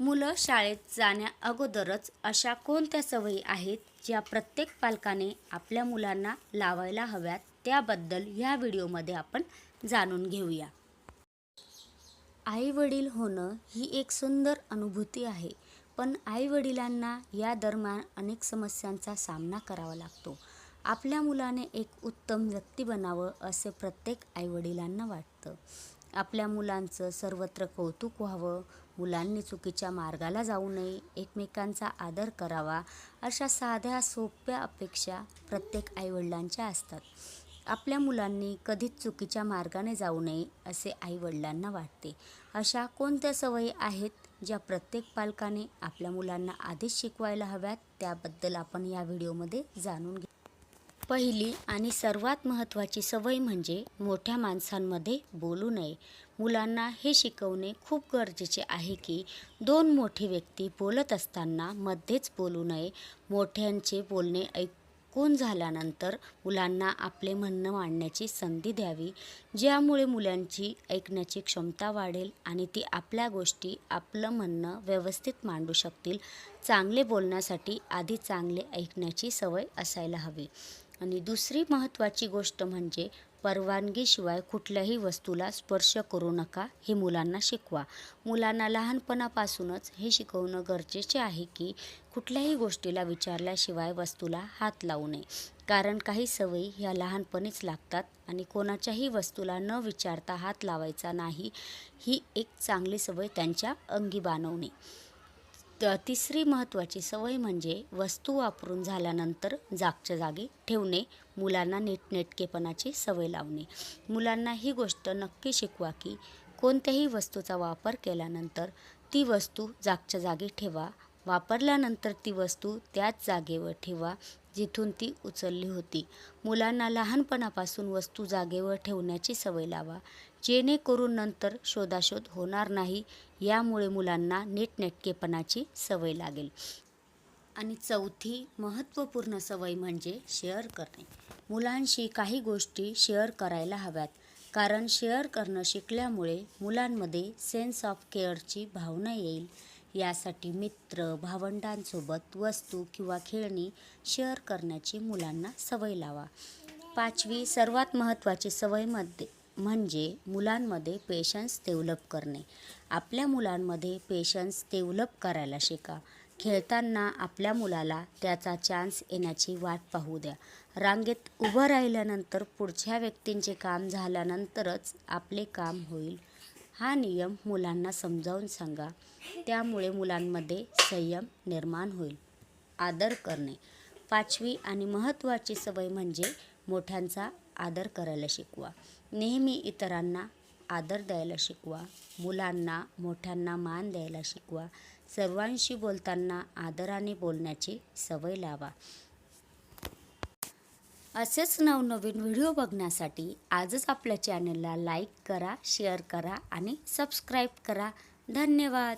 मुलं शाळेत जाण्या अगोदरच अशा कोणत्या सवयी आहेत ज्या प्रत्येक पालकाने आपल्या मुलांना लावायला हव्यात त्याबद्दल ह्या व्हिडिओमध्ये आपण जाणून घेऊया. आई वडील होणं ही एक सुंदर अनुभूती आहे पण आई वडिलांना या दरम्यान अनेक समस्यांचा सामना करावा लागतो. आपल्या मुलाने एक उत्तम व्यक्ती बनावं असे प्रत्येक आईवडिलांना वाटतं. आपल्या मुलांचं सर्वत्र कौतुक व्हावं मुलांनी चुकीच्या मार्गाला जाऊ नये एकमेकांचा आदर करावा अशा साध्या सोप्या अपेक्षा प्रत्येक आईवडिलांच्या असतात. आपल्या मुलांनी कधीच चुकीच्या मार्गाने जाऊ नये असे आईवडिलांना वाटते. अशा कोणत्या सवयी आहेत ज्या प्रत्येक पालकाने आपल्या मुलांना आधीच शिकवायला हव्यात? त्याबद्दल आपण या व्हिडिओमध्ये जाणून घे पहिली आणि सर्वात महत्त्वाची सवय म्हणजे मोठ्या माणसांमध्ये बोलू नये. मुलांना हे शिकवणे खूप गरजेचे आहे की दोन मोठी व्यक्ती बोलत असताना मध्येच बोलू नये. मोठ्यांचे बोलणे ऐकून झाल्यानंतर मुलांना आपले म्हणणं मांडण्याची संधी द्यावी ज्यामुळे मुलांची ऐकण्याची क्षमता वाढेल आणि ती आपल्या गोष्टी आपलं म्हणणं व्यवस्थित मांडू शकतील. चांगले बोलण्यासाठी आधी चांगले ऐकण्याची सवय असायला हवी. आणि दुसरी महत्त्वाची गोष्ट म्हणजे परवानगीशिवाय कुठल्याही वस्तूला स्पर्श करू नका हे मुलांना शिकवा. मुलांना लहानपणापासूनच हे शिकवणं गरजेचे आहे की कुठल्याही गोष्टीला विचारल्याशिवाय वस्तूला हात लावू नये. कारण काही सवयी ह्या लहानपणीच लागतात आणि कोणाच्याही वस्तूला न विचारता हात लावायचा नाही ही एक चांगली सवय त्यांच्या अंगी बाणवणे त तिसरी महत्त्वाची सवय म्हणजे वस्तू वापरून झाल्यानंतर जागच्या जागी ठेवणे मुलांना नीटनेटकेपणाची सवय लावणे. मुलांना ही गोष्ट नक्की शिकवा की कोणत्याही वस्तूचा वापर केल्यानंतर ती वस्तू जागच्या जागी ठेवा वापरल्यानंतर ती वस्तू त्याच जागेवर ठेवा जिथून ती उचलली होती. मुलांना लहानपणापासून वस्तू जागेवर ठेवण्याची सवय लावा. जेणेकरून नंतर शोधाशोध होणार नाही यामुळे मुलांना नीटनेटकेपणाची सवय लागेल. आणि चौथी महत्त्वपूर्ण सवय म्हणजे शेअर करणे. मुलांशी काही गोष्टी शेअर करायला हव्यात कारण शेअर करणं शिकल्यामुळे मुलांमध्ये सेन्स ऑफ केअरची भावना येईल. यासाठी मित्र भावंडांसोबत वस्तू किंवा खेळणी शेअर करण्याची मुलांना सवय लावा. पाचवी सर्वात महत्त्वाची सवयमध्ये म्हणजे मुलांमध्ये पेशन्स डेव्हलप करणे. आपल्या मुलांमध्ये पेशन्स डेव्हलप करायला शिका. खेळताना आपल्या मुलाला त्याचा चान्स येण्याची वाट पाहू द्या. रांगेत उभं राहिल्यानंतर पुढच्या व्यक्तींचे काम झाल्यानंतरच आपले काम होईल. हा नियम मुलांना समजावून सांगा. त्यामुळे मुलांमध्ये संयम निर्माण होईल. आदर करणे. पाचवी आणि महत्त्वाची सवय म्हणजे मोठ्यांचा आदर करायला शिकवा. नेहमी इतरांना आदर द्यायला शिकवा. मुलांना मोठ्यांना मान द्यायला शिकवा. सर्वांशी बोलताना आदराने बोलण्याची सवय लावा. असेच नवनवीन व्हिडिओ बघण्यासाठी आजच आपल्या चॅनलला लाईक करा शेअर करा आणि सबस्क्राईब करा. धन्यवाद.